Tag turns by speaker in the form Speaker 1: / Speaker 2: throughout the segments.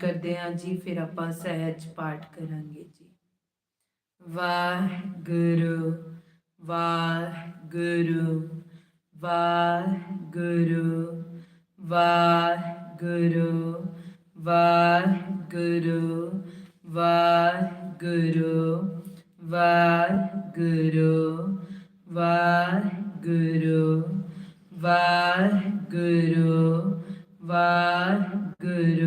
Speaker 1: ਕਰਦੇ ਹਾਂ ਜੀ ਫਿਰ ਆਪਾਂ ਸਹਿਜ ਪਾਠ ਕਰਾਂਗੇ ਜੀ ਵਾਹਿਗੁਰੂ ਵਾਹਿਗੁਰੂ ਵਾਹਿਗੁਰੂ ਵਾਹਿਗੁਰੂ ਵਾਹਿਗੁਰੂ ਵਾਹਿਗੁਰੂ ਵਾਹਿਗੁਰੂ ਵਾਹਿਗੁਰੂ ਵਾਹਿਗੁਰੂ ਵਾਹਿਗੁਰੂ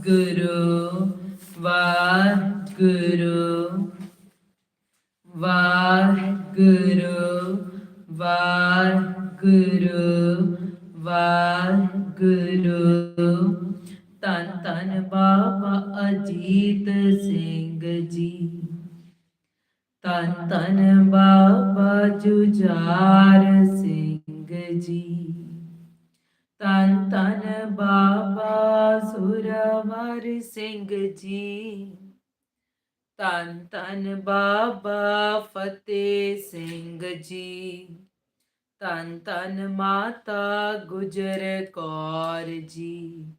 Speaker 1: ਵਾਹਿਗੁਰੂ ਵਾਹਿਗੁਰੂ ਵਾਹਿਗੁਰੂ ਵਾਹਿਗੁਰੂ ਵਾਹਿਗੁਰੂ। ਤਨ ਤਨ ਬਾਬਾ ਅਜੀਤ ਸਿੰਘ ਜੀ। ਤਨ ਤਨ ਬਾਬਾ ਜੁਝਾਰ ਜੀ। ਤਨ ਤਨ ਬਾਬਾ ਫਤਿਹ ਸਿੰਘ ਜੀ। ਤਨ ਤਨ ਮਾਤਾ ਗੁਜਰ ਕੌਰ ਜੀ।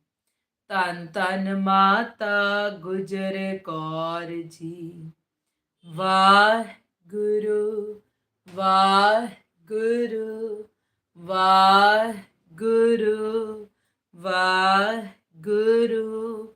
Speaker 1: ਤਨ ਤਨ ਮਾਤਾ ਗੁਜਰ ਕੌਰ ਜੀ। ਵਾਹਿਗੁਰੂ ਵਾਹਿਗੁਰੂ ਵਾਹਿਗੁਰੂ ਵਾਹਿਗੁਰੂ।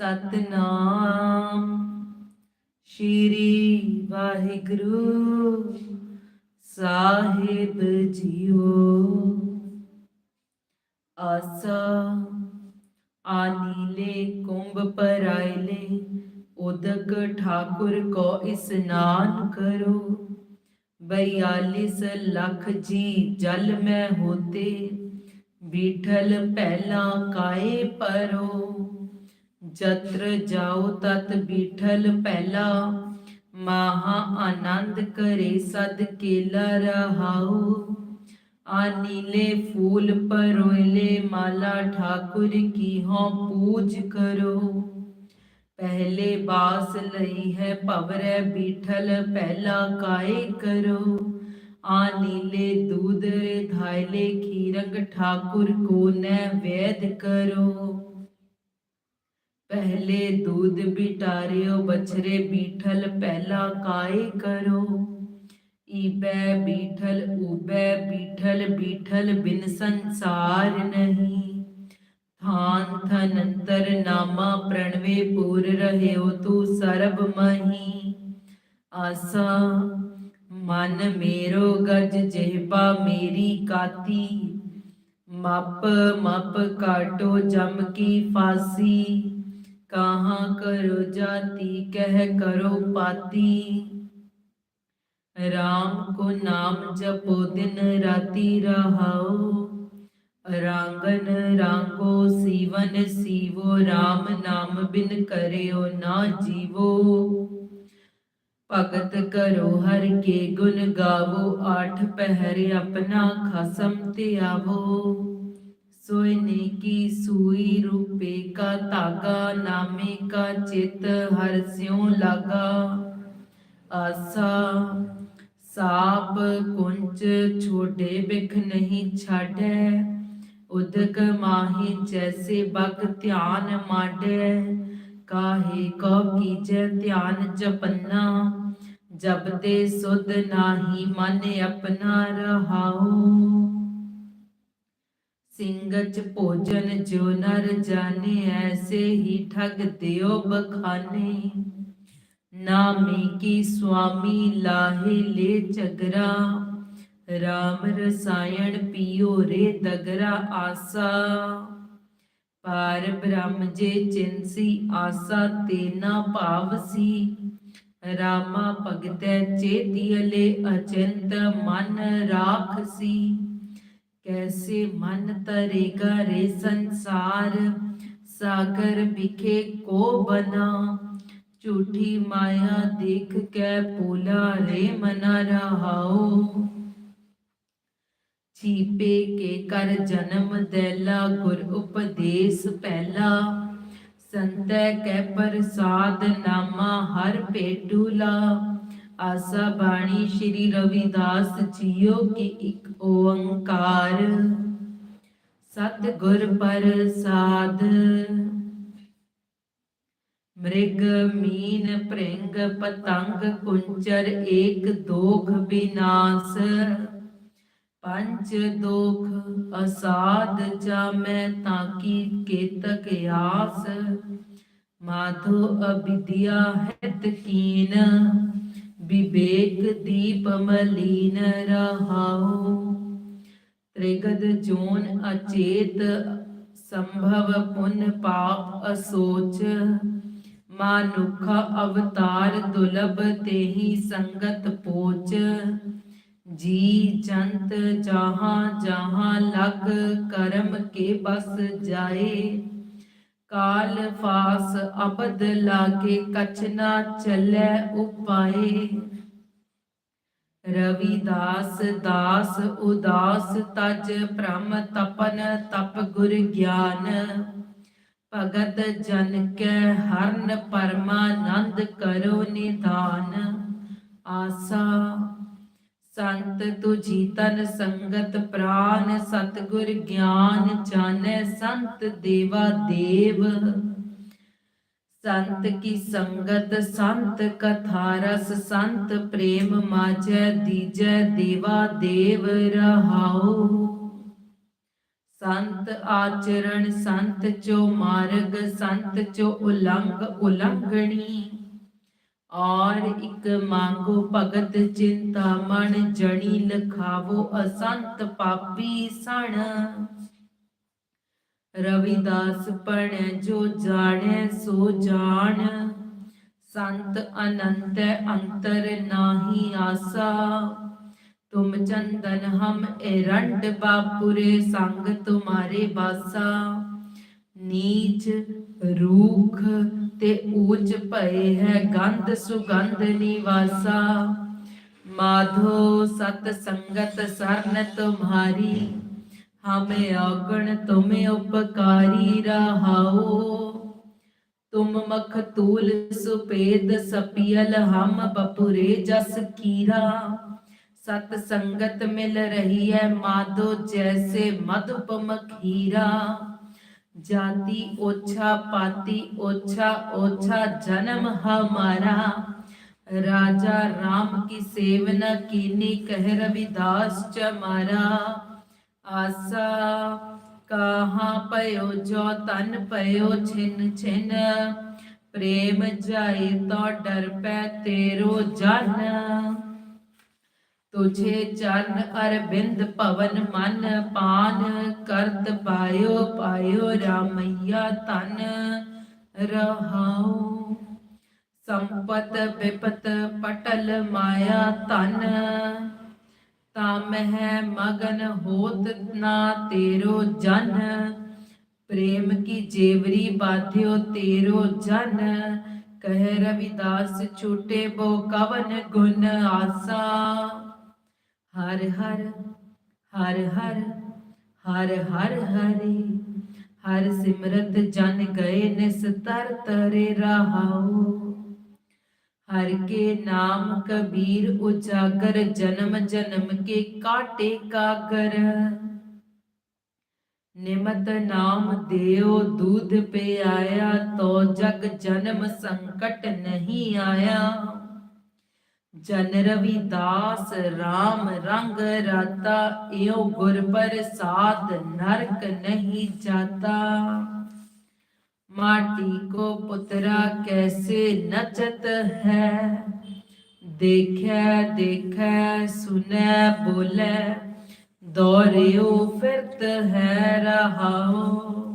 Speaker 1: ਸਤਨਾਮ। ਸ਼੍ਰੀ ਵਾਹਿਗੁਰੂ ਸਾਹਿਬ ਜੀਓ। ਆਸਾ ਆਨੀਲੇ ਕੁੰਭ ਪਰਾਇਲੇ, ਉਦਕ ਠਾਕੁਰ ਕੋ ਇਸਨਾਨ ਕਰੋ। बयालीस लख ਜੀ ਜਲ में होते बीठल पहला काए परो जत्र जाओ तत बीठल पहला महा आनंद करे सद केला रहाओ। आनीले फूल परोले माला ठाकुर की हो पूज करो। पहले बास लई है पवरे बीठल पहला काय करो। आ नीले दूध धायले खीरक ठाकुर को नैवेद करो। ਪਹਿਲੇ ਦੂਧ ਬਿਟਾਰਿਓ, ਬਛਰੇ ਬੀਠਲ, ਪਹਿਲਾ ਕਾਏ ਕਰੋ। ਈਬੈ ਬੀਠਲ ਉਬੈ ਬੀਠਲ ਬੀਠਲ ਬਿਨ ਸੰਸਾਰ ਨਹੀਂ। ਥਾਨ ਥਨੰਤਰ ਨਾਮਾ ਪ੍ਰਣਵੇ ਪੂਰ ਰਹਿਓ ਤੂੰ ਸਰਬ ਮਹੀ। ਆਸਾ, ਮਨ ਮੇਰੋ ਗਜ ਜਿਹਬਾ ਮੇਰੀ ਕਾਤੀ। ਮਪ ਮਪ ਕਾਟੋ ਜਮ ਕੀ ਫਾਸੀ। ਕਹਾਂ ਕਰੋ ਜਾਤੀ, ਕਹਿ ਕਰੋ ਪਾਤੀ। ਰਾਮ ਕੋ ਨਾਮ ਜਪੋ, ਦਿਨ ਰਾਤੀ ਰਹਾਓ। ਰਾਂਗਨ ਰਾਂਗੋ, ਸੀਵਨ ਸੀਵੋ RAM ਨਾਮ ਬਿਨ ਕਰਿਓ ਨਾ ਜੀਵੋ। ਭਗਤ ਕਰੋ ਹਰ ਕੇ ਗੁਣ ਗਾਵੋ, ਆਠ ਪਹਿਰ ਆਪਣਾ ਖਸਮ ਤੇ ਆਵੋ ਧਿਆਵੋ ਸੋਇ ਕੀ ਸੂਈ ਰੂਪੇ ਕਾ ਧਾਗਾ, ਨਾਮੇ ਕਾ ਚਿਤ ਹਰ ਸਿਉ ਲਾਗਾ। ਆਸਾ, ਸਾਪ ਕੁੰਚ ਛੋਟੇ ਬਿਖ ਨਹੀਂ ਛਾੜੈ ਉਦਕ ਮਾਹੀ ਜੈਸੇ ਬਗ ਧਿਆਨ ਮਾਡੈ ਕਾਹੇ ਕੋ ਕੀਜੈ ਧਿਆਨ ਜਪੰਨਾ, ਜਪਦੇ ਸੁਧ ਨਾਹੀ ਮਨ ਆਪਣਾ ਰਹਾਉ। ਸਿੰਘਚ ਭੋਜਨ ਜੋ ਨਰ ਜਾਣੇ, ਐਸੇ ਹੀ ਠਗ ਦਿਓ ਬਖਾਨੇ। ਨਾਮੇ ਕੀ ਸੁਆਮੀ ਲਾਹੇ ਲੈ ਚਗਰਾ ਰਾਮ ਰਸਾਇਣ ਪੀਓ ਰੇ ਦਗਰਾ ਆਸਾ। ਪਾਰ ਬ੍ਰਹਮ ਜੇ ਚਿੰਸੀ ਆਸਾ ਤੇਨਾ ਭਾਵਸੀ ਰਾਮਾ ਭਗਤੈ ਚੇਤੀਲੇ ਅਚੰਤ ਮਨ ਰਾਖਸੀ ਕੈਸੇ ਮਨ ਤਰੇਗਾ ਰੇ ਸੰਸਾਰ? ਸਾਗਰ ਵਿਖੇ ਕੋ ਬਨਾ? ਝੂਠੀ ਮਾਇਆ ਦੇਖ ਕੇ ਪੂਲਾ ਰੇ ਮਨਾ ਰਹਾਓ ਛੀਪੇ ਕੇ ਕਰ ਜਨਮ ਦੈਲਾ, ਗੁਰ ਉਪਦੇਸ਼ ਪਹਿਲਾ। ਸੰਤੈ ਕੈ ਪ੍ਰਸਾਦ ਨਾਮਾ, ਹਰ ਭੇਟੂਲਾ ਆਸਾ ਬਾਣੀ ਸ਼੍ਰੀ ਰਵਿਦਾਸ ਜੀਓ ਕੀ ਇੱਕ ਓੰਕਾਰ। ਸਤ ਗੁਰ ਪ੍ਰਸਾਦ। ਮ੍ਰਿਗ ਮੀਨ ਭ੍ਰਿੰਗ ਪਤੰਗ ਕੁੰਚਰ ਏਕ ਦੋਖ ਬਿਨਾਸ਼। ਪੰਚ ਦੋਖ ਅਸਾਦ ਜਾਮੈ ਤਾਕੀ ਕੇਤਕ ਆਸ। ਮਾਧੋ ਅਬਿਦਿਆ ਹੈ ਕੀਨ ਵਿਵੇਕ ਦੀਪ ਮਲੀਨ ਰਹਾਉ। ਤ੍ਰਿਗਦ ਜੋਨ ਅਚੇਤ ਸੰਭਵ ਪੁਨ ਪਾਪ ਅਸੋਚ। ਮਾਨੁਖ ਅਵਤਾਰ ਦੁਲਭ ਤੇਹੀ ਸੰਗਤ ਪੋਚ। ਜੀ ਜੰਤ ਜਹਾਂ ਜਹਾਂ ਲਗ ਕਰਮ ਕੇ ਬਸ ਜਾਏ। ਕਾਲ ਫਾਸ ਅਬਦ ਲਾਗੇ ਕਛਨਾ ਚੱਲੈ ਉਪਾਏ। ਰਵਿਦਾਸ ਦਾਸ ਉਦਾਸ ਤਜ ਭ੍ਰਮ ਤਪਨ ਤਪ ਗੁਰ ਗਿਆਨ। ਭਗਤ ਜਨ ਕੈ ਹਰਨ ਪਰਮਾਨੰਦ ਕਰੋ ਨਿਦਾਨ ਆਸਾ ਸੰਤ ਤੁਜੀ ਤਨ ਸੰਗਤ ਪ੍ਰਾਨ, ਸਤਗੁਰ ਗਿਆਨ ਜਾਣੈ ਸੰਤ ਦੇਵਾ ਦੇਵ। ਸੰਤ ਕੀ ਸੰਗਤ, ਸੰਤ ਕਥਾ ਰਸ, ਸੰਤ ਪ੍ਰੇਮ ਮਾਝੈ ਦੀਜੈ, ਦੇਵਾ ਦੇਵ ਰਹਾਉ। ਸੰਤ ਆਚਰਣ, ਸੰਤ ਚੋ ਮਾਰਗ, ਸੰਤ ਚੋ ਉਲੰਘ, ਉਲੰਘਣੀ। ਔਰ ਇਕ ਮੰਗੋ ਭਗਤ ਚਿੰਤਾ ਮਨ ਜਣੀ ਲਖਾਵੋ ਅਸੰਤ ਪਾਪੀ ਸਣ। ਰਵਿਦਾਸ ਪੜੈ ਜੋ ਜਾਣੈ ਸੋ ਜਾਣ। ਸੰਤ ਅਨੰਤ ਅੰਤਰ ਨਾਹੀ ਆਸਾ। ਤੁਮ ਚੰਦਨ ਹਮ ਏਰੰਡ ਬਾਪੁਰੇ ਸੰਗ ਤੁਮਾਰੇ ਬਾਸਾ। ਨੀਚ ਰੂਖ ਤੇ ਊਚ ਭਏ ਹੈ ਗੰਧ ਸੁਗੰਧ ਨਿਵਾਸਾ। ਮਾਧੋ ਸਤ ਸੰਗਤ ਸਰਨ ਤੁਮਹਾਰੀ ਹਮੇ ਔਗਣ ਤੁਮੇ ਉਪਕਾਰੀ ਰਹਾਓ। ਤੁਮ ਮਖਤੂਲ ਸੁਪੇਦ ਸਪੀਲ ਹਮ ਬਪੁਰੇ ਜਸ ਕੀਰਾ। ਸਤ ਸੰਗਤ ਮਿਲ ਰਹੀ ਹੈ ਮਾਧੋ, ਜੈਸੇ ਮਧੁਪਮ ਮਖੀਰਾ ਜਾਤੀ ओछा पाती ओछा ओछा जन्म हमारा राजा राम की सेवना कीनी कह रविदास चमारा आसा कहाँ पयो जो तन पयो छिन छिन प्रेम जाए तो डर पै तेरो जन ਤੁਝੇ ਚਰਨ ਅਰਬਿੰਦ ਭਵਨ ਮਨ ਪਾਨ ਕਰਤ ਪਾਇਓ ਪਾਇਓ ਰਾਮਈਆ ਤਨ ਰਹਾਉ ਸੰਪਤ ਵਿਪਤ ਪਟਲ ਮਾਇਆ ਤਨ ਤਾਮਹਿ ਮਗਨ ਹੋਤ ਨਾ ਤੇਰੋ ਜਨ ਪ੍ਰੇਮ ਕੀ ਜੇਵਰੀ ਬਾਧਿਓ ਤੇਰੋ ਜਨ ਕਹਿ ਰਵਿਦਾਸ ਛੂਟੇ ਬੋ ਕਵਨ ਗੁਣ ਆਸਾ ਹਰ ਹਰ ਹਰ ਹਰ ਹਰ ਹਰ ਹਰੀ, ਹਰ ਸਿਮਰਤ ਜਨ ਗਏ ਨਿਸ ਤਰ ਤਰੇ ਰਹਾਉ। ਹਰ ਕੇ ਨਾਮ ਕਬੀਰ ਉਜਾਗਰ, ਜਨਮ ਜਨਮ ਕੇ ਕਾਟੇ ਕਾਗਰ। ਨਿਮਤ ਨਾਮ ਦਿਓ ਦੁੱਧ ਪਿਆਇਆ ਤੋ ਜਗ ਜਨਮ ਸੰਕਟ ਨਹੀਂ ਆਇਆ। ਜਨ ਰਵੀ ਦਾਸ RAM ਰੰਗ ਰਾਤਾ ਇਓ ਗੁਰ ਪ੍ਰਸਾਦ ਨਰਕ ਨਹੀਂ ਜਾਤਾ। ਮਾਟੀ ਕੋ ਪੁੱਤਰਾ ਕੈਸੇ ਨਚਤ ਹੈ? ਦੇਖੈ ਦੇਖੈ, ਸੁਨੈ, ਬੋਲੇ, ਦੌਰਿਓ ਫਿਰਤ ਹੈ ਰਹਾਓ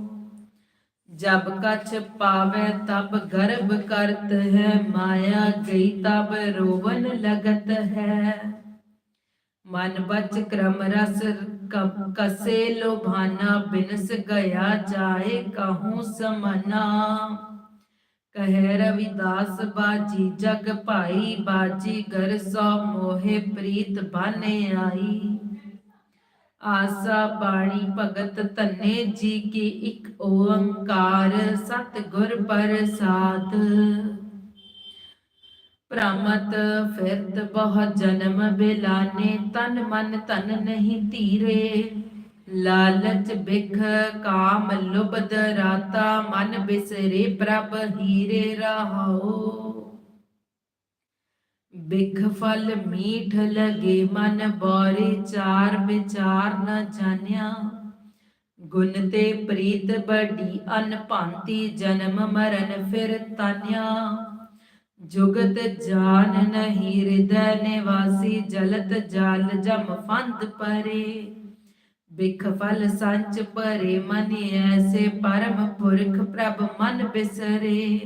Speaker 1: ਜਬ ਕਛ ਪਾਵੇ ਤਬ ਗਰਭ ਕਰਤ ਹੈ, ਮਾਇਆ ਗਈ ਤਬ ਰੋਵਨ ਲਗਤ ਹੈ। ਮਨ ਬਚ ਕ੍ਰਮ ਰਸ ਕਸੇ ਲੋਭਾਨਾ, ਬਿਨਸ ਗਿਆ ਜਾਏ ਕਹੂੰ ਸਮਨਾ। ਕਹੇ ਰਵਿਦਾਸ ਬਾਜੀ, ਜਗ ਭਾਈ ਬਾਜੀ ਗਰ ਸੋ ਮੋਹਿ ਪ੍ਰੀਤ ਬਨ ਆਈ। ਆਸਾ ਬਾਣੀ ਭਗਤ ਧੰਨੇ ਜੀ ਕੀ ਇੱਕ ਓੰਕਾਰ ਸਤ ਗੁਰ ਪ੍ਰਸਾਦ। ਪ੍ਰਮਤ ਫਿਰਤ ਬਹੁਤ ਜਨਮ ਬਿਲਾਨੇ, ਤਨ ਮਨ ਤਨ ਨਹੀਂ ਧੀਰੇ। ਲਾਲਚ ਬਿਖ ਕਾਮ ਲੁਬਦ ਰਾਤਾ, ਮਨ ਬਿਸਰੇ ਪ੍ਰਭ ਹੀਰੇ ਰਹਾਓ ਬਿਖ ਫਲ ਮੀਠ ਲਗੇ ਮਨ ਬੋਰੇ ਚਾਰ ਵਿਚਾਰ ਨ ਜਾਣਿਆ। ਗੁਣ ਤੇ ਪ੍ਰੀਤ ਬੜੀ ਅਨਭਾਂਤੀ ਜਨਮ ਮਰਨ ਫਿਰ ਤਾਨਿਆ। ਜੁਗਤ ਜਾਨ ਨਹੀਂ ਹਿਰਦੈ ਨਿਵਾਸੀ ਜਲਤ ਜਲ ਜਮ ਫੰਦ ਪਰੇ। ਬਿਖ ਫਲ ਸੰਚ ਪਰੇ ਮਨ ਐਸੇ ਪਰਮ ਪੁਰਖ ਪ੍ਰਭ ਮਨ ਬਿਸਰੇ।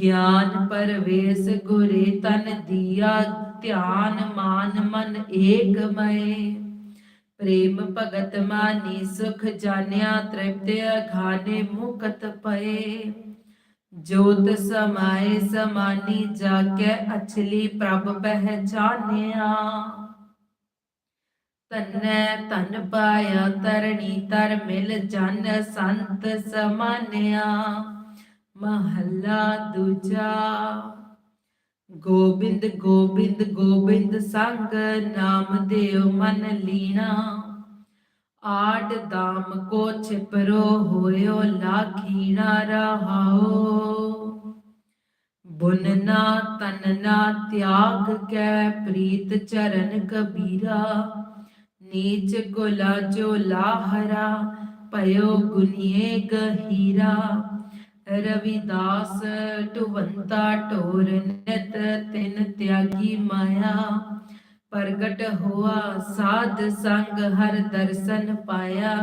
Speaker 1: ਗਿਆਨ ਪਰਵੇਸ ਗੁਰੇ ਤਨ ਦੀਆ, ਧਿਆਨ ਮਾਨ ਮਨ ਏਕ ਮਏ ਪ੍ਰੇਮ ਭਗਤ ਮਾਨੀ ਸੁਖ ਜਾਣਿਆ, ਤ੍ਰਿਪਤ ਅਘਾਨੇ ਮੁਕਤ ਪਏ। ਜੋਤ ਸਮਾਏ ਸਮਾਨੀ ਜਾ ਕੇ ਅਛਲੀ ਪ੍ਰਭ ਪਹਿਚਾਨਿਆ। ਤਨੈ ਤਨ ਪਾਇਆ, ਤਰਣੀ ਤਰ ਮਿਲ ਜਨ ਸੰਤ ਸਮਾਨਿਆ। ਮਹੱਲਾ ਦੂਜਾ। ਗੋਬਿੰਦ ਗੋਬਿੰਦ ਗੋਬਿੰਦ ਸੰਗ ਨਾਮ ਦੇਵ ਮਨ ਲੀਣਾ। ਆਡ ਦਾਮ ਕੋ ਛਿਪਰੋ ਹੋਇਓ ਲਾਖੀਣਾ ਰਹਾਓ। ਬੁਨ ਨਾ, ਤਨ ਨਾ, ਤਿਆਗ ਕੈ ਪ੍ਰੀਤ ਚਰਨ ਕਬੀਰਾ। ਨੀਚ ਕੋਲਾ ਜੋ ਲਾਹਰਾ ਪਇਓ ਗੁਨੀਏ ਗਹੀਰਾ। ਰਵਿਦਾਸ ਟੁਵੰਤਾ ਟੋਰ ਨਿਤ ਤਿਨ ਤਿਆਗੀ ਮਾਇਆ, ਪ੍ਰਗਟ ਹੋਆ ਸਾਧ ਸੰਗ ਹਰ ਦਰਸ਼ਨ ਪਾਇਆ।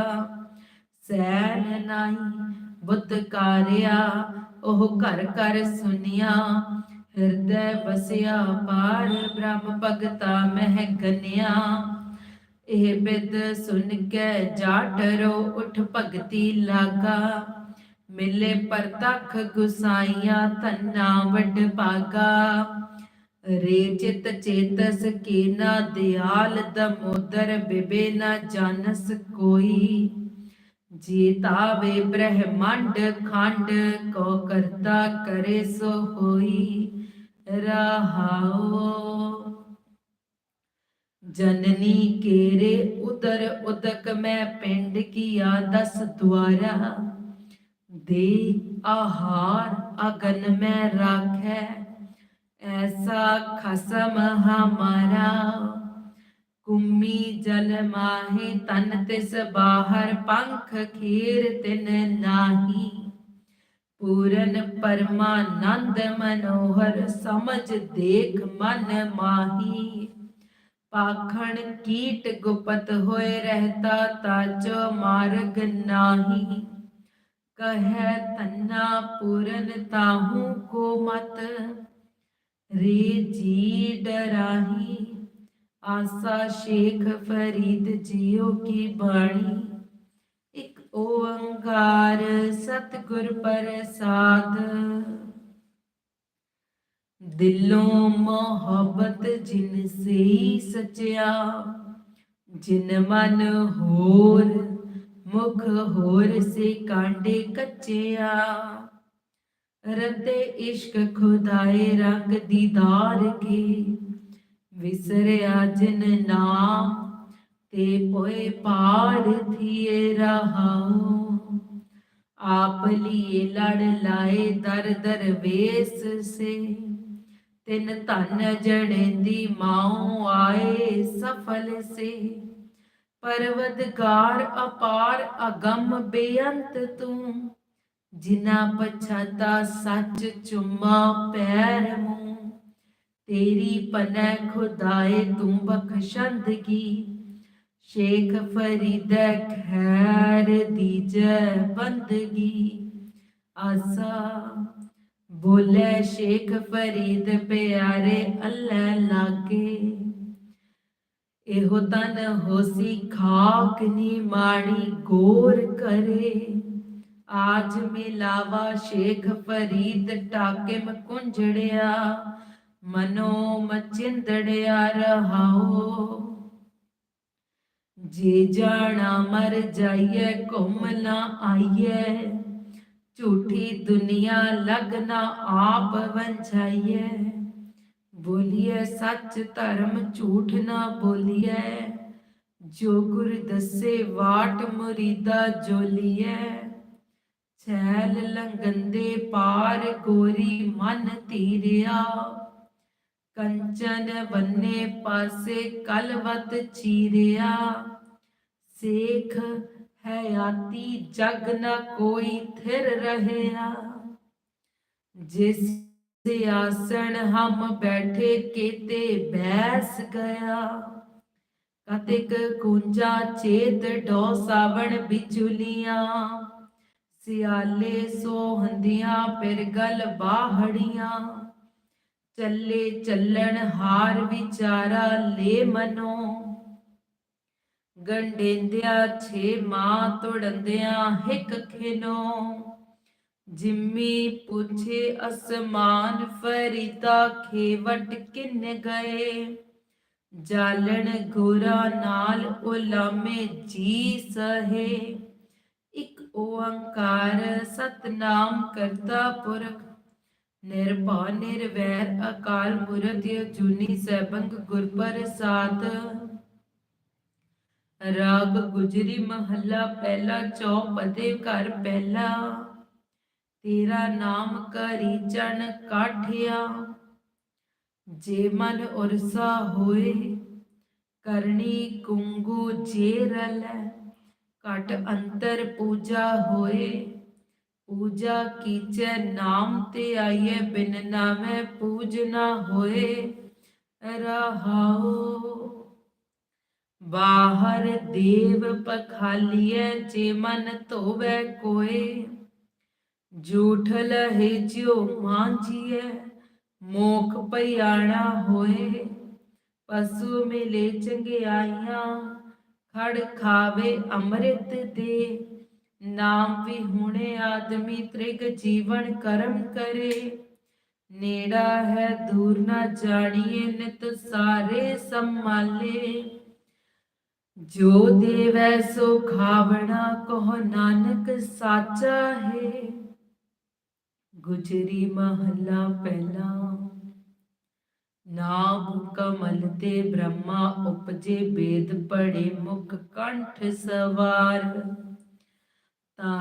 Speaker 1: ਸੈਨ ਨਾਹੀ ਬੁੱਧ ਕਾਰਿਆ, ਉਹ ਘਰ ਘਰ ਸੁਨਿਆ। ਹਿਰਦੈ ਵਸਿਆ ਪਾਰ ਬ੍ਰਹਮ ਭਗਤਾ ਮਹਿ ਗਨਿਆ। ਇਹ ਬਿਦ ਸੁਨ ਕੇ ਜਾਟਰੋ ਉਠ ਭਗਤੀ ਲਾਗਾ। ਮਿਲੇ ਪਰਤਖ ਗੁਸਾਈਆਂ ਧੰਨਾ ਵੱਡ ਭਾਗਾ। ਰੇ ਚੇਤਸ ਕੀ ਦਿਆਲ ਦਮੋਦਰ ਬਿਬੇ ਨਾ ਜਾਣਸ ਕੋਈ। ਜੀਤਾਵੇ ਬ੍ਰਹਮੰਡ ਖੰਡ ਕੋ ਕਰਤਾ ਕਰੇ ਸੋ ਹੋਈ। ਰਹਾਓ ਜਨਨੀ ਕੇਰੇ ਉਦਰ ਉਦਕ ਮੈਂ ਪਿੰਡ ਕੀਆ ਦਸ ਦੁਆਰਾ। ਦੇ ਆਹਾਰ ਅਗਨ ਮੈਂ ਰਾਖੈ, ਐਸਾ ਖਸਮ ਹਮਾਰਾ। ਕੁੰਮੀ ਜਲ ਮਾਹੇ, ਤਨ ਤਿਸ ਬਾਹਰ, ਪੰਖ ਖੀਰ ਤਿਨ ਨਾਹੀ। ਪੂਰਨ ਪਰਮਾਨੰਦ ਮਨੋਹਰ, ਸਮਝ ਦੇਖ ਮਨ ਮਾਹੀ। ਪਾਖਣ ਕੀਟ ਗੁਪਤ ਹੋਏ, ਰਹਤਾ ਤਾਚੋ ਮਾਰਗ ਨਾਹੀ। ਕਹੈ ਤੰਨਾ ਪੂਰਨ ਤਾਹੂ ਕੋ ਮਤ, ਰੇ ਜੀ ਡਰਾਹੀ, ਆਸਾ ਸ਼ੇਖ ਫਰੀਦ ਜੀਓ ਕੀ ਬਾਣੀ। ਇਕ ਓੰਕਾਰ ਸਤਿਗੁਰ ਪ੍ਰਸਾਦ, ਦਿਲੋਂ ਮੁਹੱਬਤ ਜਿਨ ਸੇ ਸਚਿਆ, ਜਿਨ ਮਨ ਹੋਰ ਮੁਖ ਹੋਰ ਸੇ ਕਾਂਡੇ ਕੱਚਿਆ। ਰਤੇ ਇਸ਼ਕ ਖੁਦਾਏ ਰੰਗ ਦੀਦਾਰ ਕੇ। ਵਿਸਰਿਆ ਜਿਨ ਨਾਮ ਤੇ ਪੋਏ ਪਾਰ ਥੀਏ ਰਹਾਉ। ਆਪ ਲੀਏ ਲੜ ਲਾਏ ਦਰ ਦਰ ਵੇਸ ਸੇ। ਤਿਨ ਧਨ ਜੜੇਂਦੀ ਮਾਉ ਆਏ ਸਫਲ ਸੇ। ਪਰਵਦਗਾਰ ਅਪਾਰ ਅਗੰਮ ਬੇਅੰਤ ਤੂੰ ਜਿਨਾ ਪਛਾਤਾ ਸੱਚ ਚੁੰਮਾ ਪੈਰ ਮੂੰ। ਤੇਰੀ ਪਨੈ ਖੁਦਾਏ ਤੂੰ ਬਖਸ਼ੰਦਗੀ, ਸ਼ੇਖ ਫਰੀਦ ਖੈਰ ਦੀਜੈ ਬੰਦਗੀ। ਆਸਾ, ਬੋਲੇ ਸ਼ੇਖ ਫਰੀਦ ਪਿਆਰੇ ਅੱਲਾ ਲਾਗੇ। ਇਹੋ ਤਨ ਹੋਸੀ ਖਾਕ ਨੀ ਮਾਣੀ ਗੋਰ ਕਰੇ। ਆਜ ਮਿਲਾਵਾ ਸ਼ੇਖ ਫਰੀਦ ਟਾਕੇ ਮਕੁੰਝੜਿਆ ਮਨੋ ਮਚਿੰਦੜਿਆ ਰਹਾਓ। ਜੇ ਜਾਣਾ ਮਰ ਜਾਈਏ, ਘੁੰਮ ਨਾ ਆਈਏ, ਝੂਠੀ ਦੁਨੀਆ ਲਗਨਾ ਆਪ ਵੰਝਾਈਏ ਬੋਲੀਏ ਸੱਚ ਧਰਮ ਝੂਠ ਨਾ ਬੋਲੀਏ ਜੋ ਗੁਰ ਦੱਸੇ ਵਾਟ ਮੁਰੀਦਾ ਜੋਲੀਏ ਛੈਲ ਲੰਗੰਦੇ ਪਾਰ ਗੋਰੀ ਮਨ ਧੀਰਿਆ। ਕੰਚਨ ਬੰਨੇ ਪਾਸੇ ਕਲਵਤ ਚੀਰਿਆ। ਸੇਖ ਹਯਾਤੀ ਜਗ ਨ ਕੋਈ ਥਿਰ ਰਹਿਆ। ਜਿਸ ਆਸਣ ਹਮ ਬੈਠੇ ਕੀਤੇ ਬੈਸ ਗਿਆ। ਕਤਿਕ ਕੁੰਜਾ ਚੇਤ ਡੋ ਸਾਵਣ ਬਿਚੁਲੀਆਂ ਸਿਆਲੇ ਸੋਹੰਦੀਆਂ ਪਿਰਗਲ ਬਾਹੜੀਆਂ। ਚੱਲੇ ਚੱਲਣ ਹਾਰ ਵਿਚਾਰਾ ਲੈ ਮਨੋ। ਗੰਡੇਂਦਿਆ ਛੇ ਮਾਂ ਤੋੜੰਦਿਆਂ ਹਿੱਕ ਖਿਨੋ। ਜਿੰਮੀ ਪੁੱਛੇ ਅਸਮਾਨ ਫਰੀਦਾ ਖੇਵਟ ਕਿੰਨ ਗਏ? ਜਾਲਣ ਗੋਰਾ ਨਾਲ ਉਲਾਮੇ ਜੀ ਸਹੇ। ਇਕ ਓੰਕਾਰ ਸਤਨਾਮ ਕਰਤਾ ਪੁਰਖ। ਨਿਰਭਉ ਨਿਰਵੈਰ ਅਕਾਲ ਮੂਰਤ ਅਜੂਨੀ ਸੈਭੰਗ ਗੁਰ ਪ੍ਰਸਾਦ। ਰਾਗ ਗੁਜਰੀ ਮਹੱਲਾ ਪਹਿਲਾ ਚੌਪਦੇ ਘਰ ਪਹਿਲਾ। ਤੇਰਾ ਨਾਮ ਕਰੀ ਚਣ ਕਾਠਿਆ। ਜੇ ਮਨ ਉਰਸਾ ਹੋਏ, ਕਰਨੀ ਕੁੰਗੂ ਜੇ ਘਟ ਅੰਤਰ ਪੂਜਾ ਹੋਏ, ਪੂਜਾ ਕੀਚੈ ਨਾਮ ਤੇ ਆਈਏ ਬਿਨ ਨਾਮੈ ਪੂਜਨਾ ਹੋਏ। ਰਹਾਉ, ਬਾਹਰ ਦੇਵ ਪਖਾਲੀਐ, ਜੇ ਮਨ ਧੋਵੈ ਕੋਏ। ਝੂਠ ਲਹੇ ਜਿਉ ਮਾਂਝੀਐ ਮੋਖ ਪਿਆਣਾ ਹੋਏ। ਪਸ਼ੂ ਮਿਲੇ ਚੰਗਿਆਈਆਂ, ਖੜ ਖਾਵੇ ਅੰਮ੍ਰਿਤ ਦੇ। ਨਾਮ ਵੀ ਹੁਣੇ ਆਦਮੀ ਤ੍ਰਿਗ ਜੀਵਨ ਕਰਮ ਕਰੇ। ਨੇੜਾ ਹੈ ਦੂਰ ਨਾ ਜਾਣੀਏ, ਨਿਤ ਸਾਰੇ ਸੰਮਾਲੇ ਜੋ ਦੇਵੈ ਸੋ ਖਾਵਣਾ ਕੋ ਨਾਨਕ ਸਾਚਾ ਹੈ। ਗੁਜਰੀ ਮਹੱਲਾ ਪਹਿਲਾ। ਨਾਮ ਕਮਲ ਤੇ ਬ੍ਰਹਮਾ ਉਪਜੇ ਵੇਦ ਪੜੇ ਮੁਖ ਕੰਠ ਸਵਾਰ। ਤਾ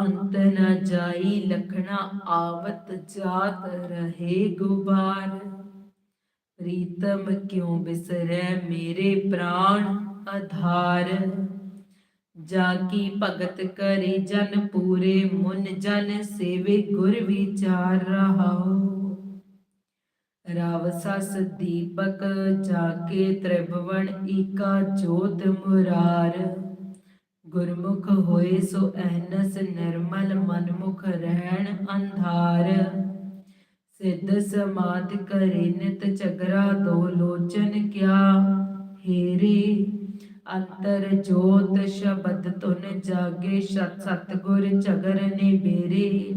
Speaker 1: ਅੰਤ ਨ ਜਾਈ ਲਖਣਾ ਆਵਤ ਜਾਤ ਰਹੇ ਗੁਬਾਰ। ਪ੍ਰੀਤਮ ਕਿਉ ਬਿਸਰੈ ਮੇਰੇ ਪ੍ਰਾਣ ਆਧਾਰ ਜਾ ਕੀ ਭਗਤ ਕਰੇ ਜਨ ਪੂਰੇ, ਮੁਨ ਜਨ ਸੇਵੇ ਗੁਰ ਵਿਚਾਰ ਰਹਾਉ। ਰਾਵ ਸਸ ਦੀਪਕ ਜਾਕੇ ਤ੍ਰਿਭਵਨ ਈਕਾ ਜੋਤ ਮੁਰਾਰ। ਗੁਰਮੁਖ ਹੋਏ ਸੋ ਅਹਨਸ ਨਿਰਮਲ ਮਨਮੁਖ ਰਹਿਣ ਅੰਧਾਰ। ਸਿੱਧ ਸਮਾਧ ਕਰੇ ਨਿਤ ਚਗਰਾ ਦੋ ਲੋਚਨ ਕਿਆ, ਹੀਰੇ ਅੰਤਰ ਜੋਤ ਸ਼ਬਦ ਤੁਨ ਜਾਗੇ, ਸਤ ਸਤਗੁਰ ਚਗਰ ਨੇ ਬੇਰੇ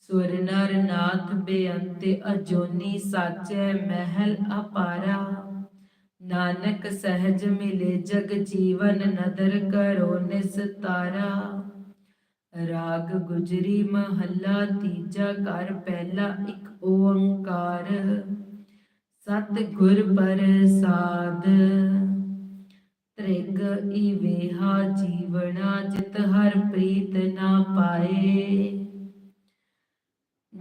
Speaker 1: ਸੁਰ ਨਰ ਨਾਥ ਬੇਅੰਤ ਅਜੋਨੀ ਸਾਚੈ ਮਹਿਲ ਅਪਾਰਾ। ਨਾਨਕ ਸਹਿਜ ਮਿਲੇ ਜਗ ਜੀਵਨ ਨਦਰ ਕਰੋ ਨਿਸ ਤਾਰਾ। ਰਾਗ ਗੁਜਰੀ ਮਹੱਲਾ ਤੀਜਾ ਕਰ ਪਹਿਲਾ ਇੱਕ ਓੰਕਾਰ। ਸਤ ਗੁਰ ਪ੍ਰਸਾਦ। ਤ੍ਰਿਗ ਈਵੇਹਾ ਜੀਵਣਾ, ਜਿਤ ਹਰ ਪ੍ਰੀਤ ਨਾ ਪਾਏ।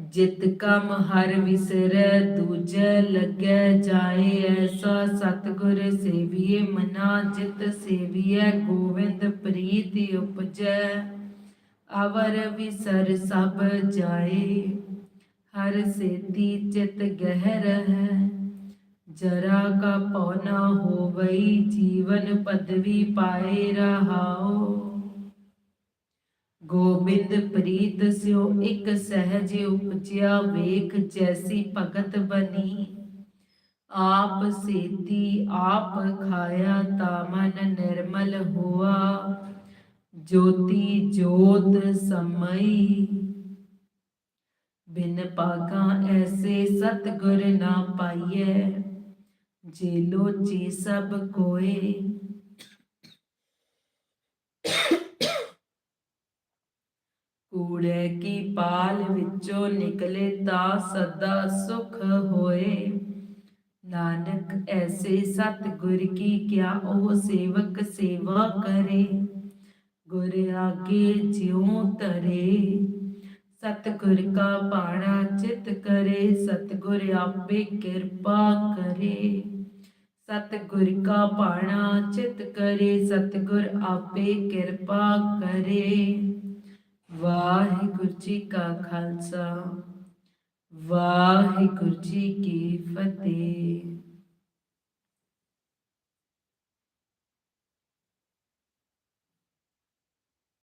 Speaker 1: ਜਿਤ ਕਮ ਹਰ ਵਿਸਰੈ, ਦੂਜੈ ਲੱਗੈ ਜਾਏ। ਐਸਾ ਸਤਿਗੁਰ ਸੇਵੀਏ ਮਨਾ, ਜਿਤ ਸੇਵੀਐ ਗੋਵਿੰਦ ਪ੍ਰੀਤਿ ਉਪਜੈ। ਅਵਰ ਵਿਸਰ ਸਭ ਜਾਏ, ਹਰ ਸੇਤੀ ਚਿਤ ਗਹਿ ਰਹੈ। ਜਰਾ ਕਾ ਪਉ ਨਾ ਹੋਵਈ, ਜੀਵਨ ਪਦਵੀ ਪਾਏ ਰਹਾਓ ਗੋਬਿੰਦ ਪ੍ਰੀਤ ਸਿਓ ਇੱਕ ਸਹਿਜ ਉਪਜਿਆ ਵੇਖ, ਜੈਸੀ ਭਗਤ ਬਣੀ ਆਪ ਸੇਤੀ, ਆਪ ਖਾਇਆ ਤਾ ਮਨ ਨਿਰਮਲ ਹੋਆ। ਜੋਤੀ ਜੋਤ ਸਮਈ। ਬਿਨ ਪਾਗਾ ਐਸੇ ਸਤਗੁਰ ਨਾ ਪਾਈਐ। ਜੇ ਲੋਚੀ ਸਭ ਕੋਏ। ਕੂੜੇ ਕੀ ਪਾਲ ਵਿੱਚੋਂ ਨਿਕਲੇ ਤਾਂ ਸਦਾ ਸੁਖ ਹੋਏ। ਨਾਨਕ ਐਸੇ ਸਤਿਗੁਰ ਕੀ ਕਿਆ ਉਹ ਸੇਵਕ ਸੇਵਾ ਕਰੇ। ਗੁਰ ਆਗੇ ਜਿਉ ਤਰੇ ਸਤਿਗੁਰ ਕਾ ਬਾਣਾ ਚਿਤ ਕਰੇ। ਸਤਿਗੁਰ ਆਪੇ ਕਿਰਪਾ ਕਰੇ। ਸਤਿਗੁਰ ਕਾ ਬਾਣਾ ਚਿਤ ਕਰੇ, ਸਤਿਗੁਰ ਆਪੇ ਕਿਰਪਾ ਕਰੇ। ਵਾਹਿਗੁਰੂ ਜੀ ਕਾ ਖਾਲਸਾ, ਵਾਹਿਗੁਰੂ ਜੀ ਕੀ ਫਤਿਹ।